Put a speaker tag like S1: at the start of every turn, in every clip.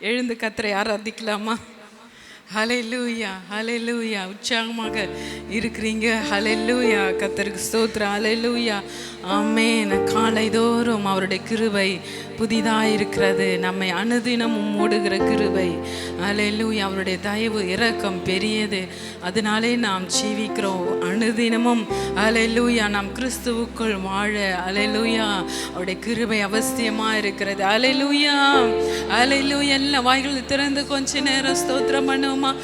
S1: எழுந்து கத்தரை ஆராதிக்கலாமா? ஹalleluya லூயா உற்சாகமாக இருக்கிறீங்க. ஹalleluya கத்தருக்கு சோத்ரா அலை லூயா அம்மே நான் காலைதோறும் அவருடைய கிருவை புதிதாக இருக்கிறது நம்மை அனுதினமும் மூடுகிற கிருபை. அலையிலும் அவருடைய தயவு இரக்கம் பெரியது. அதனாலே நாம் ஜீவிக்கிறோம். அனுதினமும். அலையிலூயா நாம் கிறிஸ்துவுக்குள் வாழ. அலையிலூயா அவருடைய கிருபை அவசியமாக இருக்கிறது. அலையிலூயா அலையிலூயா எல்லா வாய்கள் திறந்து கொஞ்ச நேரம் ஸ்தோத்திரம் பண்ணுவோமா?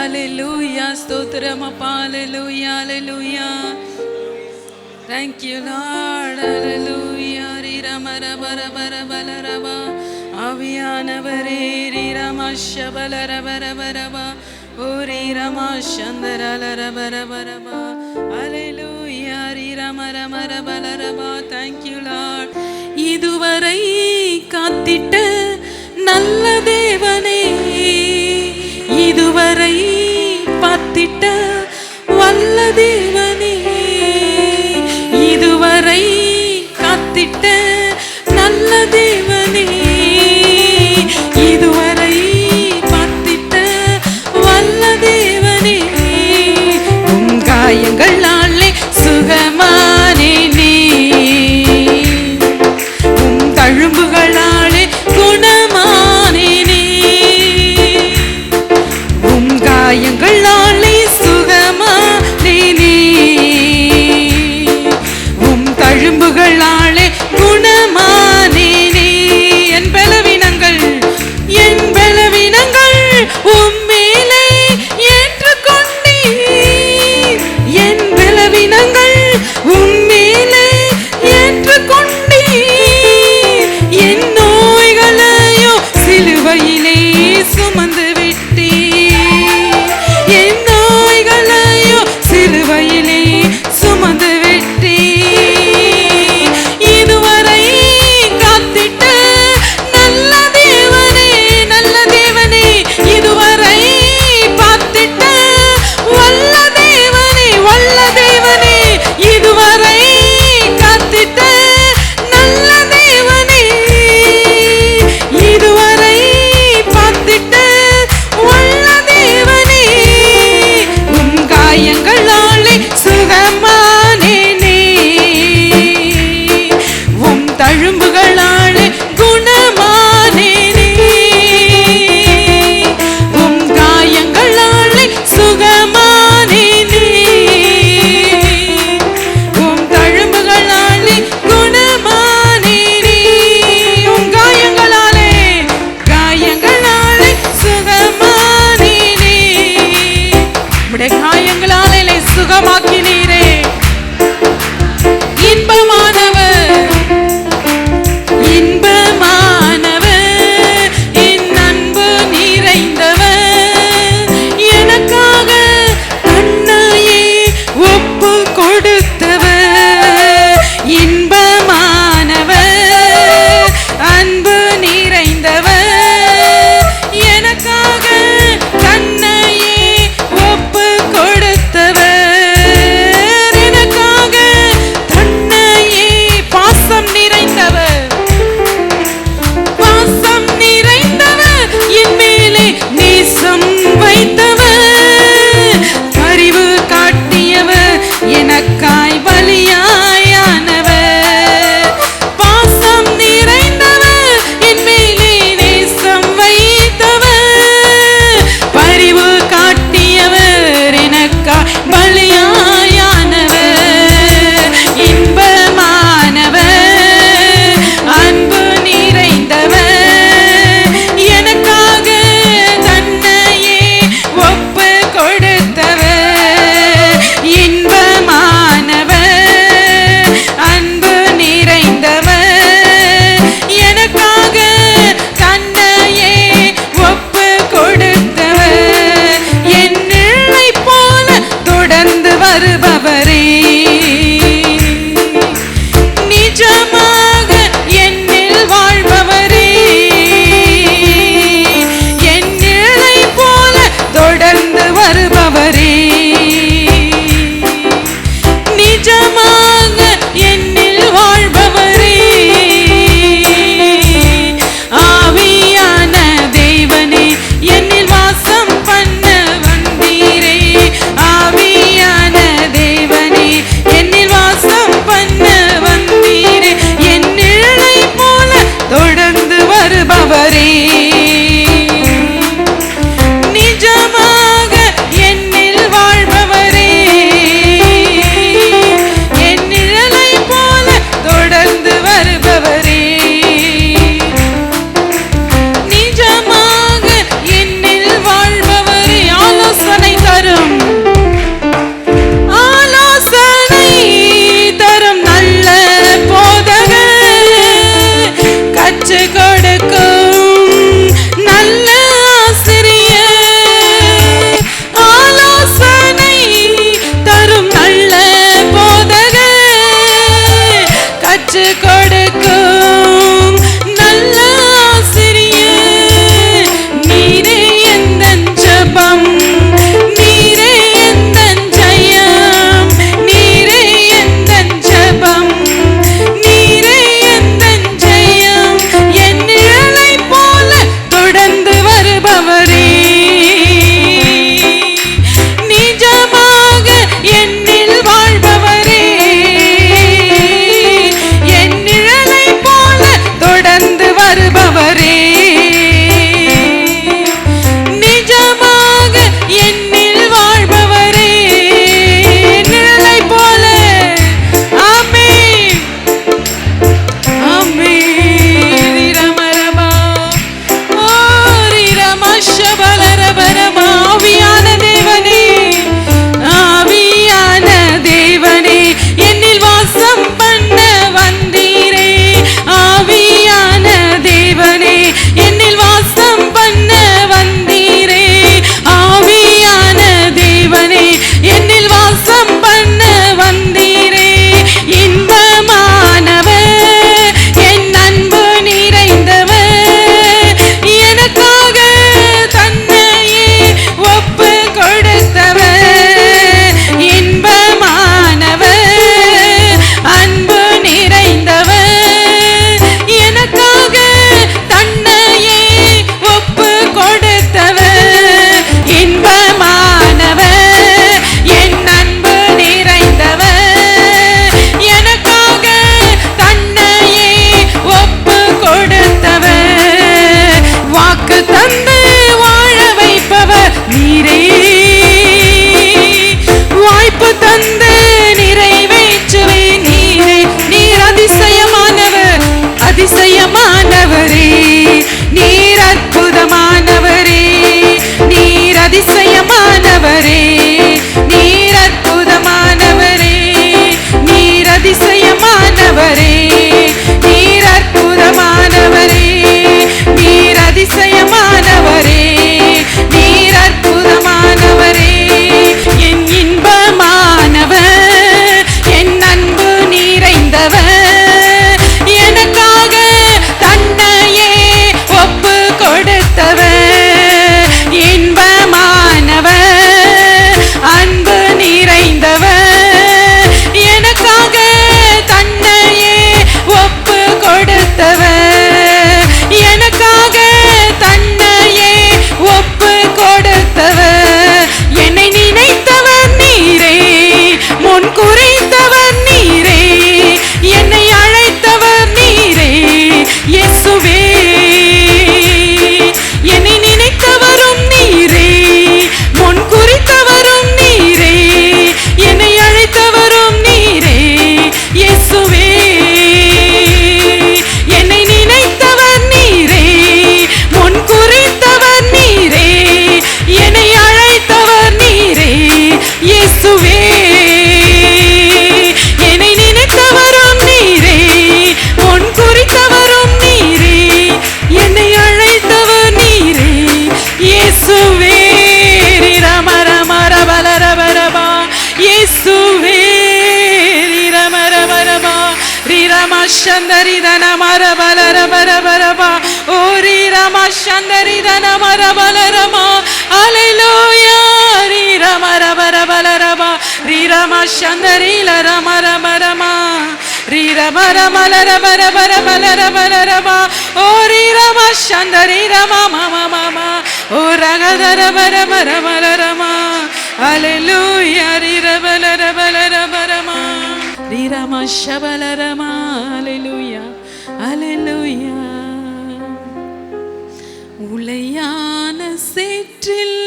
S1: அலையிலூயா ஸ்தோத்திரம் அப்பா. அலையிலூயா அலையிலூயா தேங்க்யூ you, அலையிலூயா Hallelujah. பர பர பலரபா. ஆவியானவரே ரீரம ஷபலர பர பரபா. ஓ ரீரம சந்தரலர பர பரபா. Hallelujah. ரீரமர மர பலரபா. Thank you, இதுவரை காத்திட்ட நல்ல தேவனே இதுவரை பார்த்திட்ட வல்ல y en ரம சந்தரி லர மர பரமா ரீ ரம ரம லர பர பர பலர பலரபா ஓரி ரம. சந்தரி ரம மம மம ஓ ரகதர பர பர பலரமா அலெலூயா ரீ ரபல ரபல ரபரமா ரீ ரம சபல ரமா. Hallelujah hallelujah. உலையான சேற்றில்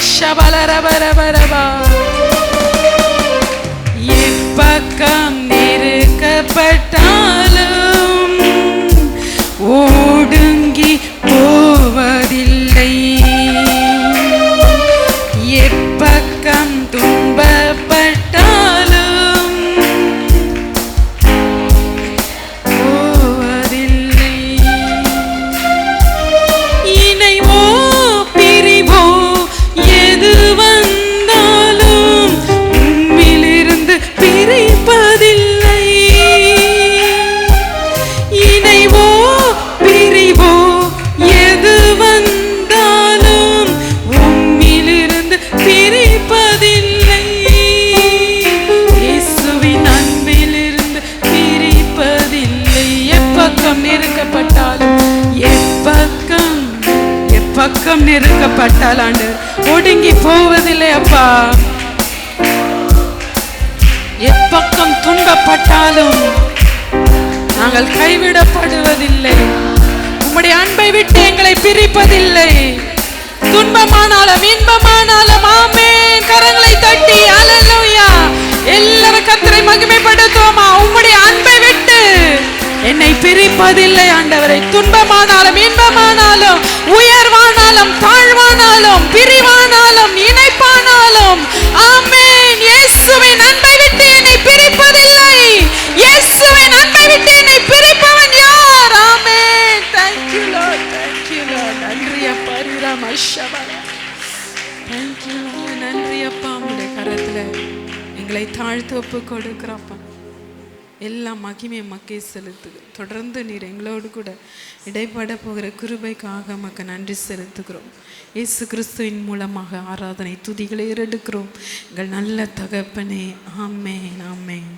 S1: Shabalarabarabarabar. எப்பக்கம் நெருக்கப்பட்டாலும் எப்பக்கம் எப்பக்கம் நெருக்கப்பட்டால் ஆண்டு ஒடுங்கி போவதில்லை அப்பா. எப்பக்கம் துன்பப்பட்டாலும் நாங்கள் கைவிடப்படுவதில்லை. உம்முடைய அன்பை விட்டு எங்களை பிரிப்பதில்லை. துன்பமானாலும் இன்பமானாலும் ஆமே கரங்களை தட்டி அல்லேலூயா எல்லாரும் கர்த்தரை மகிமைப்படுத்துவோமா? உம்முடைய அன்பை பிரிப்பதில்லை ஆண்டவரை. துன்பமானாலும் இன்பமானாலும் உயர்வானாலும் தாழ்வானாலும் பிரிவானாலும் இணைப்பானாலும். ஆமேன். இயேசுவின் அன்பை விட்டு என்னை பிரிப்பதில்லை. இயேசுவின் அன்பை விட்டு என்னை பிரிப்பவன் யார்? ஆமேன். Thank you lord. Thank you lord. நன்றி அப்பா ரீராம thank you நன்றி அப்பா உங்களுடைய கரத்துல எங்களை தாழ்த்து ஒப்பு கொடுக்கிறப்பா எல்லா மகிமையை மக்கே செலுத்துது தொடர்ந்து நீர் எங்களோடு கூட இடைப்பட போகிற கிருபைக்காக மக்க நன்றி செலுத்துகிறோம். இயேசு கிறிஸ்துவின் மூலமாக ஆராதனை துதிகளை ஏறெடுக்கிறோம். எங்கள் நல்ல தகப்பனே ஆமேன் ஆமேன்.